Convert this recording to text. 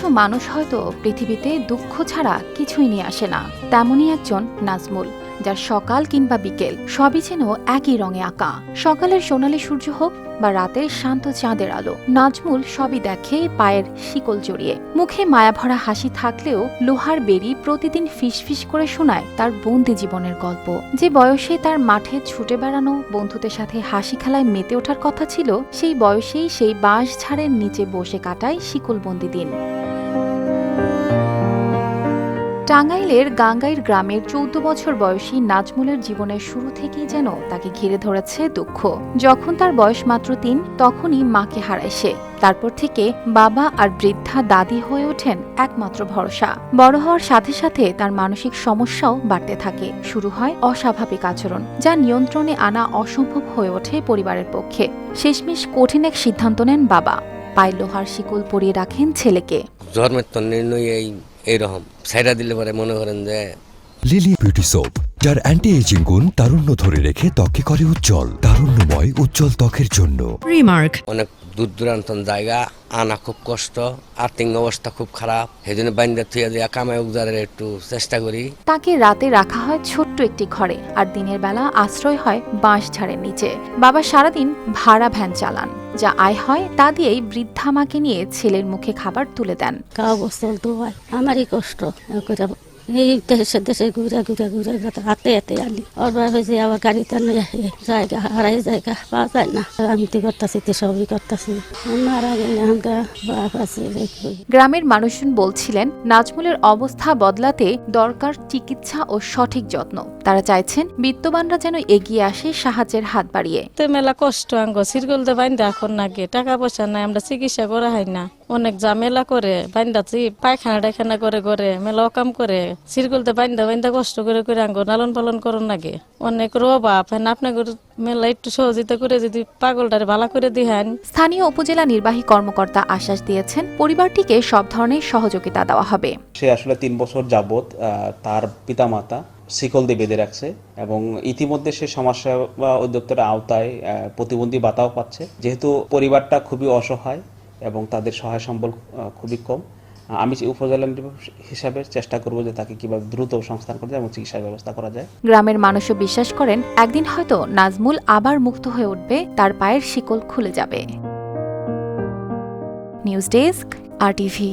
মানুষ হয়তো পৃথিবীতে দুঃখ ছাড়া কিছুই নিয়ে আসে না। তেমনই একজন নাজমুল, যার সকাল কিংবা বিকেল সবই যেন একই রঙে আঁকা। সকালের সোনালি সূর্য হোক বা রাতের শান্ত চাঁদের আলো, নাজমুল সবই দেখে পায়ের শিকল জড়িয়ে। মুখে মায়াভরা হাসি থাকলেও লোহার বেরি প্রতিদিন ফিসফিস করে শোনায় তার বন্দি জীবনের গল্প। যে বয়সে তার মাঠে ছুটে বেড়ানো বন্ধুদের সাথে হাসি খেলায় মেতে ওঠার কথা ছিল, সেই বয়সেই সেই বাঁশ ঝাড়ের নিচে বসে কাটায় শিকল শিকলবন্দি দিন। টাঙ্গাইলের গাঙ্গাইর গ্রামের চৌদ্দ বছর বয়সী নাজমুলের জীবনের শুরু থেকেই যেন তাকে ঘিরে ধরেছে দুঃখ। যখন তার বয়স মাত্র তিন, তখনই মাকে হারায় সে। তারপর থেকে বাবা আর বৃদ্ধা দাদি হয়ে ওঠেন একমাত্র ভরসা। বড় হওয়ার সাথে সাথে তার মানসিক সমস্যাও বাড়তে থাকে। শুরু হয় অস্বাভাবিক আচরণ, যা নিয়ন্ত্রণে আনা অসম্ভব হয়ে ওঠে পরিবারের পক্ষে। শেষমেশ কঠিন এক সিদ্ধান্ত নেন বাবা। পায়ে লোহার শিকল পরিয়ে রাখেন ছেলেকে। জন্মের তো নির্ণয় এই এইরকম। সাইডা দিলে পরে মনে করেন যে লিলি বিউটি সোপ যার অ্যান্টি এজিং গুণ তারুণ্য ধরে রেখে ত্বকে করে উজ্জ্বল তারুণ্যময় উজ্জ্বল ত্বকের জন্য। Remark. অনেক দূর দূরান্ত জায়গা আনা খুব কষ্ট আর্থিক অবস্থা খুব খারাপ। সেই জন্য বাইন্দা থুয়া দিয়া কামাই উগদারের একটু চেষ্টা করি। তাকে রাতে রাখা হয় ছোট্ট একটি ঘরে আর দিনের বেলা আশ্রয় হয় বাঁশ ঝাড়ের নিচে। বাবা সারাদিন ভাড়া ভ্যান চালান। যা আয় হয় তা দিয়েই বৃদ্ধা মাকে নিয়ে ছেলের মুখে খাবার তুলে দেন। আমারই কষ্ট। এই দেশে দেশে ঘুরে ঘুরে ঘুরে হাতে আনি আবার গাড়িতে জায়গা হারাই জায়গা পাওয়া যায় না। আমি তো করতেছি তো সবই করতেছি। মারা গেলে বাপ আছে গ্রামের মানুষজন বলছিলেন নাজমুলের অবস্থা বদলাতে দরকার চিকিৎসা ও সঠিক যত্ন। তারা চাইছেন বিত্তবানরা যেন এগিয়ে আসে সাহায্যের হাত বাড়িয়ে। তো মেলা কষ্ট আঙ্গ। সিরগুলতে বাইন্দা এখন নাকি। টাকা পয়সা নাই আমরা চিকিৎসা করা হয় না। অনেক ঝামেলা করে বাইন্দা চি পায়খানা টায়খানা করে করে মেলা অকাম করে সিরগুলতে বাইন্দা বাইন্দা কষ্ট করে করে আঙ্গ লালন পালন করুন নাকি অনেক রোবাপ হেন আপনাকে মেলা একটু সহযোগিতা করে যদি পাগলটারে ভালো করে দিহেন। স্থানীয় উপজেলা নির্বাহী কর্মকর্তা আশ্বাস দিয়েছেন পরিবারটিকে সব ধরনের সহযোগিতা দেওয়া হবে। সে আসলে তিন বছর যাবৎ তার পিতামাতা শিকল দিয়ে বেঁধে রাখছে এবং ইতিমধ্যে সে সমাজসেবা অধিদপ্তরের আওতায় প্রতিবন্ধী বাতাও পাচ্ছে। যেহেতু পরিবারটা খুবই অসহায় এবং তাদের সহায় সম্বল খুবই কম। আমি আমি উপজেলা হিসাবে চেষ্টা করব যে তাকে কীভাবে দ্রুত সংস্থান করা যায় এবং চিকিৎসার ব্যবস্থা করা যায়। গ্রামের মানুষও বিশ্বাস করেন, একদিন হয়তো নাজমুল আবার মুক্ত হয়ে উঠবে, তার পায়ের শিকল খুলে যাবে। News desk, R TV.